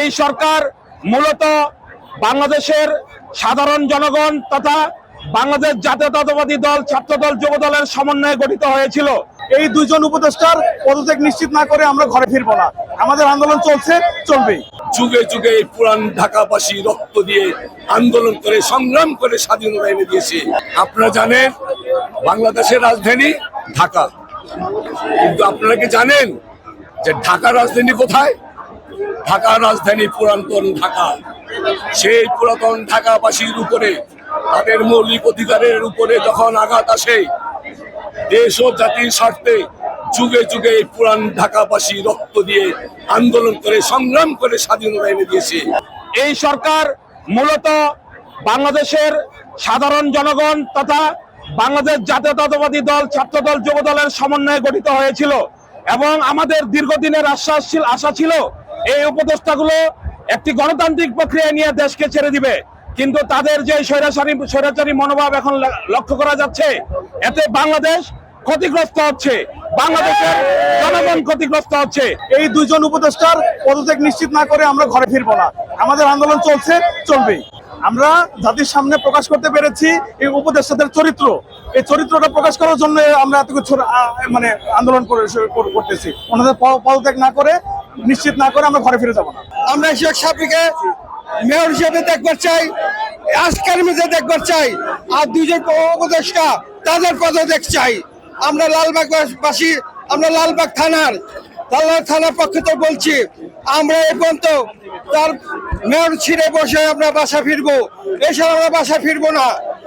এই সরকার মূলত বাংলাদেশের সাধারণ জনগণ তথা বাংলাদেশ জাতীয়তাবাদী দল ছাত্র দল যুব দলের সমন্বয়ে গঠিত হয়েছিল। এই দুজন উপদেষ্টার পদত্যাগ নিশ্চিত না করে আমরা ঘরে ফিরবো না। আমাদের আন্দোলন চলছে, চলবেই। যুগে যুগে এই পুরান ঢাকাবাসী রক্ত দিয়ে আন্দোলন করে, সংগ্রাম করে স্বাধীনতা এনে দিয়েছে। আপনারা জানেন, বাংলাদেশের রাজধানী ঢাকা। কিন্তু আপনারা কি জানেন যে ঢাকা রাজধানী কোথায়? ঢাকা রাজধানী পুরাতন ঢাকা? সেই পুরাতন ঢাকাবাসীর উপরে, তাদের মৌলিক অধিকারের উপরে যখন আঘাত আসে, দেশ ও জাতির স্বার্থে যুগে যুগে এই পুরান ঢাকাবাসী রক্ত দিয়ে আন্দোলন করে, সংগ্রাম করে স্বাধীনতা এনে দিয়েছে। এই সরকার মূলত বাংলাদেশের সাধারণ জনগণ তথা বাংলাদেশ জাতীয়তাবাদী দল ছাত্র দল যুব দলের সমন্বয়ে গঠিত হয়েছিল এবং আমাদের দীর্ঘদিনের আশ্বাস আশা ছিল এই উপদেষ্টাগুলো একটি গণতান্ত্রিক প্রক্রিয়া নিয়ে দেশকে ছেড়ে দিবে। কিন্তু তাদের যে স্বৈরাচারী স্বৈরাচারী মনোভাব এখন লক্ষ্য করা যাচ্ছে, এতে বাংলাদেশ ক্ষতিগ্রস্ত হচ্ছে। বাংলাদেশের জনগণ ক্ষতিগ্রস্ত হচ্ছে। এই দুইজন উপদেষ্টার পদত্যাগ নিশ্চিত না করে আমরা ঘরে ফিরবো না। আমাদের আন্দোলন চলছে, চলবেই। আমরা জাতির সামনে প্রকাশ করতে পেরেছি এই উপদেষ্টাদের চরিত্র। এই চরিত্রটা প্রকাশ করার জন্য আমরা এত কিছু মানে আন্দোলন করতেছি। ওনাদের পদত্যাগ না করে নিশ্চিত না করে আমরা ঘরে ফিরে যাব না। আমরা শেখ সাপিকে মেয়র হিসেবে দেখবার চাই, আজকের মধ্যে দেখবার চাই, আর দুজন উপদেষ্টা তাদের পদত্যাগ চাই। আমরা লালবাগ বাসী, আমরা লালবাগ থানার লালবাগ থানার পক্ষ তো বলছি, আমরা এই পর্যন্ত তার মেয়র ছিঁড়ে বসে আমরা বাসা ফিরবো। এছাড়া আমরা বাসা ফিরবো না।